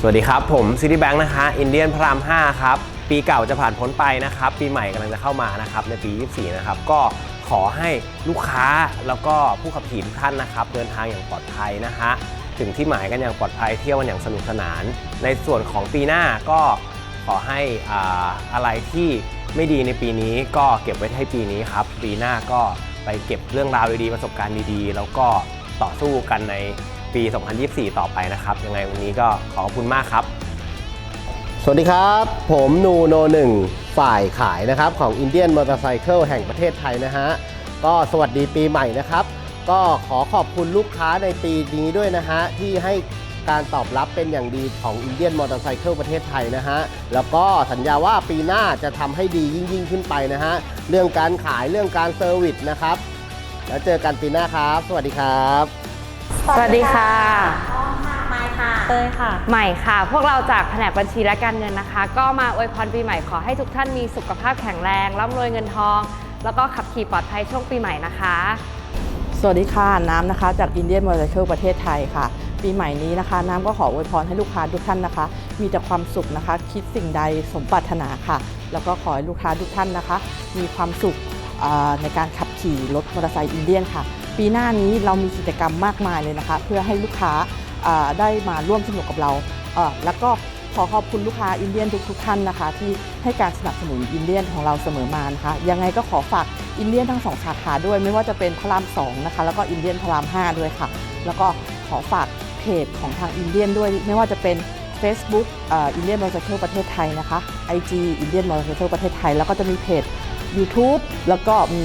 สวัสดีครับ ผมซิตี้แบงค์นะคะอินเดียนพระราม 5 ครับ ปีเก่าจะผ่านพ้นไปนะครับ ปีใหม่กำลังจะเข้ามานะครับ ในปี 24 นะครับ ก็ขอให้ลูกค้าแล้วก็ผู้ขับขี่ทุกท่านนะครับ เดินทางอย่างปลอดภัยนะฮะถึงที่หมายกันอย่างปลอดภัยเที่ยวกันอย่างสนุกสนาน ในส่วนของปีหน้าก็ขอให้อ่าอะไรที่ไม่ดีในปีนี้ก็เก็บไว้ให้ปีนี้ครับ ปีหน้าก็ไปเก็บเรื่องราวดีๆประสบการณ์ดีๆ แล้วก็ต่อสู้กันใน ปี 2024 ต่อไปนะครับ ยังไงวันนี้ก็ขอขอบคุณมากครับ สวัสดีครับ ผมนูโนหนึ่งฝ่ายขายนะครับ ของ Indian Motorcycle แห่งประเทศไทยนะฮะ ก็สวัสดีปีใหม่นะครับ ก็ขอขอบคุณลูกค้าในปีนี้ด้วยนะฮะ ที่ให้การตอบรับเป็นอย่างดีของ Indian Motorcycle ประเทศไทยนะฮะ แล้วก็สัญญาว่าปีหน้าจะทำให้ดียิ่งยิ่งขึ้นไปนะฮะ เรื่องการขายเรื่องการเซอร์วิสนะครับ แล้วเจอกันปีหน้าครับ สวัสดีครับ สวัสดีค่ะ ไมค์ค่ะเต้ยค่ะ ใหม่ค่ะ พวกเราจากแผนกบัญชีและการเงินนะคะ ก็มาอวยพรปีใหม่ขอให้ทุกท่านมีสุขภาพแข็งแรงร่ำรวยเงินทอง แล้วก็ขับขี่ปลอดภัยช่วงปีใหม่นะคะ สวัสดีค่ะ น้ำนะคะจากอินเดียนมอเตอร์เคิลประเทศไทยค่ะ ปีใหม่นี้นะคะ น้ำก็ขออวยพรให้ลูกค้าทุกท่านนะคะ มีแต่ความสุขนะคะ คิดสิ่งใดสมปรารถนาค่ะ แล้วก็ขอให้ลูกค้าทุกท่านนะคะ มีความสุขอ่าในการขับขี่รถมอเตอร์ไซค์อินเดียนค่ะ ปีหน้านี้เรามีกิจกรรมมากมายเลยนะคะ เพื่อให้ลูกค้าได้มาร่วมสนุกกับเราอ่าแล้วก็ขอขอบคุณลูกค้าอินเดียนทุกๆท่านนะคะ ที่ให้การสนับสนุนอินเดียนของเราเสมอมานะคะยังไงก็ขอฝากอินเดียนทั้งสองสาขาด้วย ไม่ว่าจะเป็นพระรามสองนะคะแล้วก็อินเดียนพระรามห้าด้วยค่ะ แล้วก็ขอฝากเพจของทางอินเดียนด้วย ไม่ว่าจะเป็น Facebook อินเดียนมอเตอร์ไซค์ประเทศไทยนะคะ IG อินเดียนมอเตอร์ไซค์ประเทศไทย แล้วก็จะมีเพจ YouTube แล้วก็มี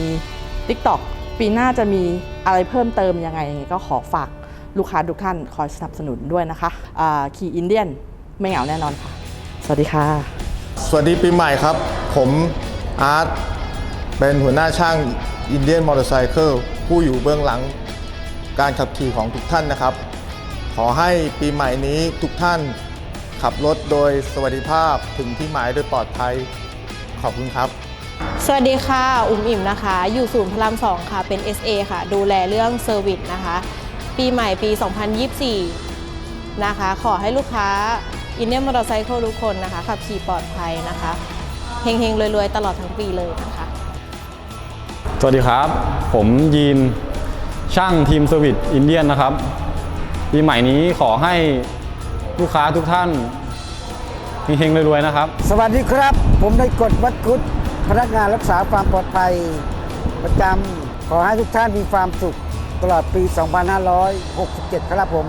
TikTok ปีหน้าจะมีอะไรเพิ่มเติมยังไงยังไงก็ขอฝากลูกค้าทุกท่านคอยสนับสนุนด้วยนะคะอ่าขี่อินเดียนไม่เหงาแน่นอนค่ะ สวัสดีค่ะ สวัสดีปีใหม่ครับ ผมอาร์ตเป็นหัวหน้าช่าง Indian Motorcycle ผู้อยู่เบื้องหลังการขับขี่ของทุกท่านนะครับ ขอให้ปีใหม่นี้ทุกท่านขับรถโดยสวัสดิภาพถึงที่หมายโดยปลอดภัย ขอบคุณครับ สวัสดีค่ะ อุ้มอิ่มนะคะ อยู่ศูนย์พระรามสองค่ะ เป็น SA ค่ะ ดูแลเรื่องเซอร์วิสนะคะ ปีใหม่ปี 2024 นะคะ ขอให้ลูกค้าอินเดียมอเตอร์ไซค์ทุกคนนะคะ ขับขี่ปลอดภัยนะคะ เฮงๆ รวยๆ ตลอดทั้งปีเลยนะคะ สวัสดีครับ ผมยีน ช่างทีมเซอร์วิสอินเดียนนะครับ ปีใหม่นี้ขอให้ลูกค้าทุกท่านเฮงๆรวยๆนะครับ สวัสดีครับ ผมได้กดวัดคุด พนักงานรักษาความปลอดภัย ประจำขอให้ทุกท่านมีความสุขตลอดปี 2567 ครับผม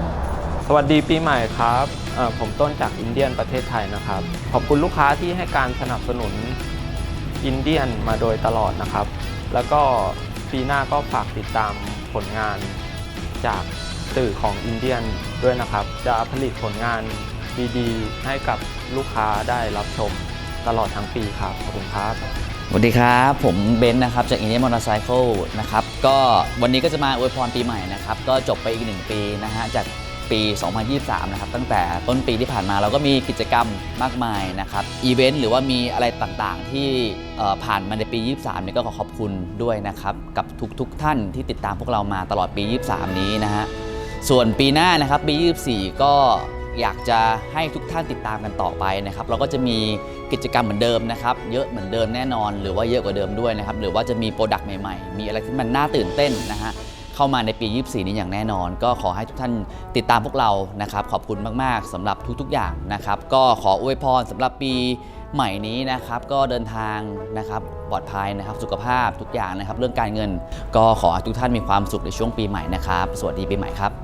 สวัสดีปีใหม่ครับผมต้นจากอินเดียนประเทศไทยนะครับ ขอบคุณลูกค้าที่ให้การสนับสนุนอินเดียนมาโดยตลอดนะครับ แล้วก็ปีหน้าก็ฝากติดตามผลงานจากสื่อของอินเดียนด้วยนะครับ จะผลิตผลงานดีๆ ให้กับลูกค้าได้รับชม ตลอดทั้งปีครับขอบคุณครับ สวัสดีครับ ผมเบนซ์นะครับจาก Indian Motorcycle นะครับก็วันนี้ก็จะมาอวยพรปีใหม่นะครับก็จบไปอีกหนึ่งปีนะฮะจากปี 2023 นะครับ ตั้งแต่ต้นปีที่ผ่านมาเราก็มีกิจกรรมมากมายนะครับ อีเวนต์หรือว่ามีอะไรต่างๆ ที่ผ่านมาในปี 23 เนี่ยก็ขอขอบคุณด้วยนะครับ กับทุกๆท่านที่ติดตามพวกเรามาตลอดปี 23 นี้นะฮะ ส่วนปีหน้านะครับปี 24 ก็ อยากจะให้ทุกท่านติดตามกันต่อไปนะครับ เราก็จะมีกิจกรรมเหมือนเดิมนะครับ เยอะเหมือนเดิมแน่นอน หรือว่าเยอะกว่าเดิมด้วยนะครับ หรือว่าจะมีโปรดักต์ใหม่ๆ มีอะไรที่มันน่าตื่นเต้นนะฮะเข้ามาในปี 24 นี้อย่างแน่นอน ก็ขอให้ทุกท่านติดตามพวกเรานะครับ ขอบคุณมาก ๆสำหรับทุก ๆ อย่างนะครับ ก็ขออวยพรสำหรับปีใหม่นี้นะครับ ก็เดินทางนะครับปลอดภัยนะครับ สุขภาพทุกอย่างนะครับ เรื่องการเงิน ก็ขอให้ทุกท่านมีความสุขในช่วงปีใหม่นะครับ สวัสดีปีใหม่ครับ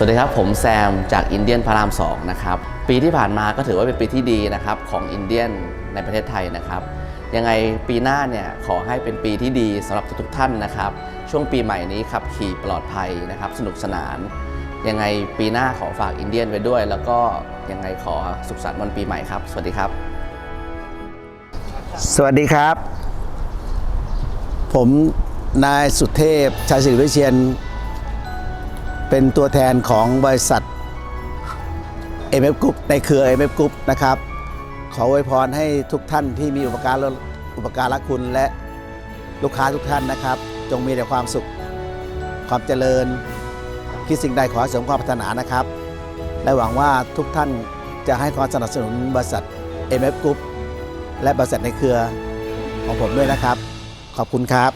สวัสดีครับ ผมแซมจากอินเดียนพาราม2นะครับ ปีที่ผ่านมาก็ถือว่าเป็นปีที่ดีนะครับของอินเดียนในประเทศไทยนะครับ ยังไงปีหน้าเนี่ยขอให้เป็นปีที่ดีสำหรับทุกๆท่านนะครับ ช่วงปีใหม่นี้ขับขี่ปลอดภัยนะครับ สนุกสนาน ยังไงปีหน้าขอฝากอินเดียนไว้ด้วย แล้วก็ยังไงขอสุขสันต์วันปีใหม่ครับ สวัสดีครับ สวัสดีครับ ผมนายสุเทพชัยศิริวิเชียน เป็นตัวแทนของบริษัท MF Group ในเครือ MF Group นะครับ ขออวยพรให้ทุกท่านที่มีอุปการะอุปการะคุณและลูกค้าทุกท่านนะครับ จงมีแต่ความสุข ความเจริญ คิดสิ่งใดขอสมความปรารถนานะครับ และหวังว่าทุกท่านจะให้ความสนับสนุนบริษัท MF Group และบริษัทในเครือของผมด้วยนะครับ ขอบคุณครับ